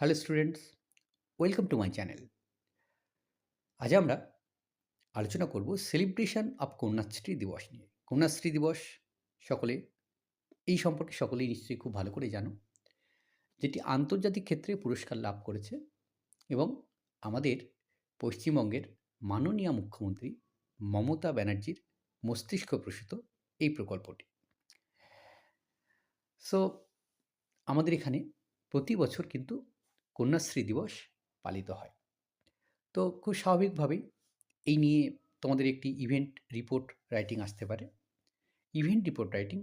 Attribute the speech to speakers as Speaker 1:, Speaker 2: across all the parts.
Speaker 1: Hello students welcome to my channel আজ আমরা আলোচনা করব সেলিব্রেশন অফ কন্যাশ্রী দিবস নিয়ে। কন্যাশ্রী দিবস সকলে, এই সম্পর্কে সকলেই নিশ্চয়ই খুব ভালো করে জানো, যেটি আন্তর্জাতিক ক্ষেত্রে পুরস্কার লাভ করেছে এবং আমাদের পশ্চিমবঙ্গের মাননীয় মুখ্যমন্ত্রী মমতা ব্যানার্জির মস্তিষ্ক প্রসূত এই প্রকল্পটি। সো আমাদের এখানে প্রতি বছর কিন্তু কন্যাশ্রী দিবস পালিত হয়। তো খুব স্বাভাবিকভাবেই এই নিয়ে তোমাদের একটি ইভেন্ট রিপোর্ট রাইটিং আসতে পারে। Event report writing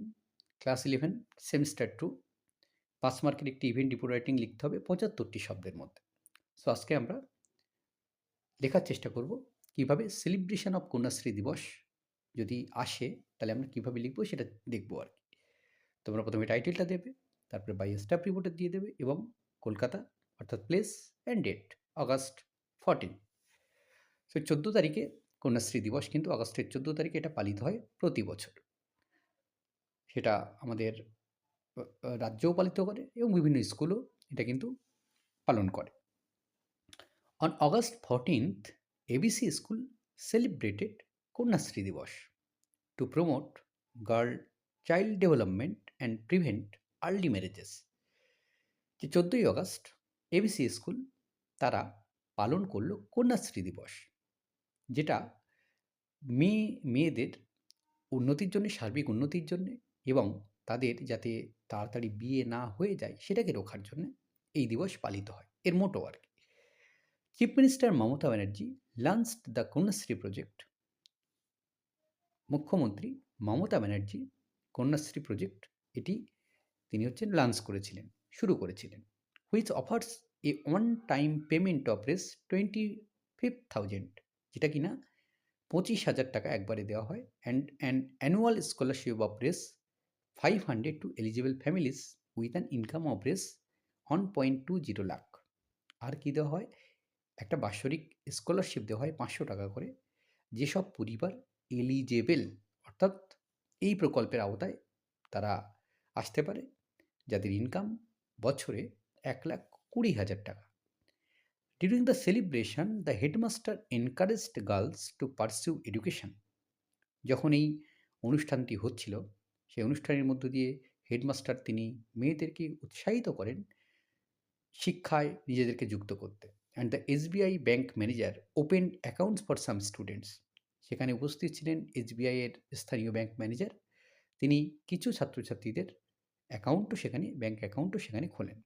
Speaker 1: class eleven semester two পাঁচ মার্কের একটি ইভেন্ট রিপোর্ট রাইটিং লিখতে হবে পঁচাত্তরটি শব্দের মধ্যে। সো আজকে আমরা লেখার চেষ্টা করব কীভাবে সেলিব্রেশন অফ কন্যাশ্রী দিবস যদি আসে, তাহলে আমরা কীভাবে লিখব সেটা দেখব আর কি। তোমরা প্রথমে টাইটেলটা দেবে, তারপরে বাই স্টাফ রিপোর্টে দিয়ে দেবে এবং কলকাতা অর্থাৎ place and date August fourteen so চোদ্দ তারিখে কন্যাশ্রী দিবস কিন্তু আগস্টের চোদ্দ তারিখে এটা পালিত হয় প্রতি বছর। সেটা আমাদের রাজ্যও পালিত করে এবং বিভিন্ন স্কুলও এটা কিন্তু পালন করে। On August fourteenth ABC school celebrated Kanyashree Divas to promote girl child development and prevent early marriages যে চোদ্দোই আগস্ট এবিসি স্কুল তারা পালন করল কন্যাশ্রী দিবস, যেটা মেয়ে মেয়েদের উন্নতির জন্য, সার্বিক উন্নতির জন্য এবং তাদের যাতে তাড়াতাড়ি বিয়ে না হয়ে যায় সেটাকে রোখার জন্য এই দিবস পালিত হয়। এর মোটো আর কি। Chief minister Mamata Banerjee launched the Kanyashree project মুখ্যমন্ত্রী মমতা ব্যানার্জি কন্যাশ্রী প্রজেক্ট এটি তিনি হচ্ছেন লঞ্চ করেছিলেন, শুরু করেছিলেন। Which offers a one time payment of Rs twenty five thousand যেটা কিনা পঁচিশ হাজার টাকা একবারে দেওয়া হয় and an annual scholarship of Rs five hundred to eligible families with an income of Rs one point two zero lakh আর কী দেওয়া হয়? একটা বাৎসরিক স্কলারশিপ দেওয়া হয় পাঁচশো টাকা করে, যেসব পরিবার এলিজেবেল অর্থাৎ এই প্রকল্পের আওতায় তারা আসতে পারে, যাদের ইনকাম বছরে এক লাখ কুড়ি হাজার টাকা। During the celebration the headmaster encouraged girls to pursue education যখন এই অনুষ্ঠানটি হচ্ছিল, সেই অনুষ্ঠানের মধ্য দিয়ে হেডমাস্টার তিনি মেয়েদেরকে উৎসাহিত করেন শিক্ষায় নিজেদেরকে যুক্ত করতে। And the SBI bank manager open accounts for some students সেখানে উপস্থিত ছিলেন এসবিআইয়ের স্থানীয় ব্যাংক ম্যানেজার তিনি কিছু ছাত্রছাত্রীদের অ্যাকাউন্টও সেখানে ব্যাংক অ্যাকাউন্টও সেখানে খোলেন।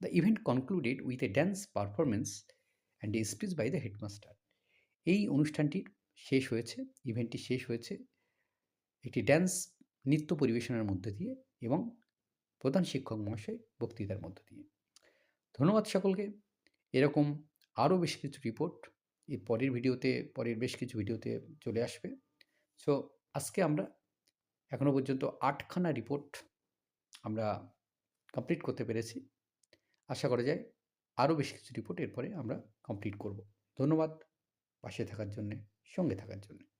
Speaker 1: The event concluded with a dance performance and a speech by the headmaster এই অনুষ্ঠানটির শেষ হয়েছে ইভেন্টটি শেষ হয়েছে। একটি ড্যান্স নৃত্য পরিবেশনের মধ্যে দিয়ে এবং প্রধান শিক্ষক মহাশয় বক্তৃতার মধ্য দিয়ে। ধন্যবাদ সকলকে। এরকম আরও বেশ কিছু রিপোর্ট এই পরের ভিডিওতে, পরের বেশ কিছু ভিডিওতে চলে আসবে। সো আজকে আমরা এখনও পর্যন্ত আটখানা রিপোর্ট আমরা কমপ্লিট করতে পেরেছি। আশা করা যায় আরও বেশ কিছু রিপোর্ট এরপরে আমরা কমপ্লিট করব। ধন্যবাদ। পাশে থাকার জন্যে, সঙ্গে থাকার জন্যে।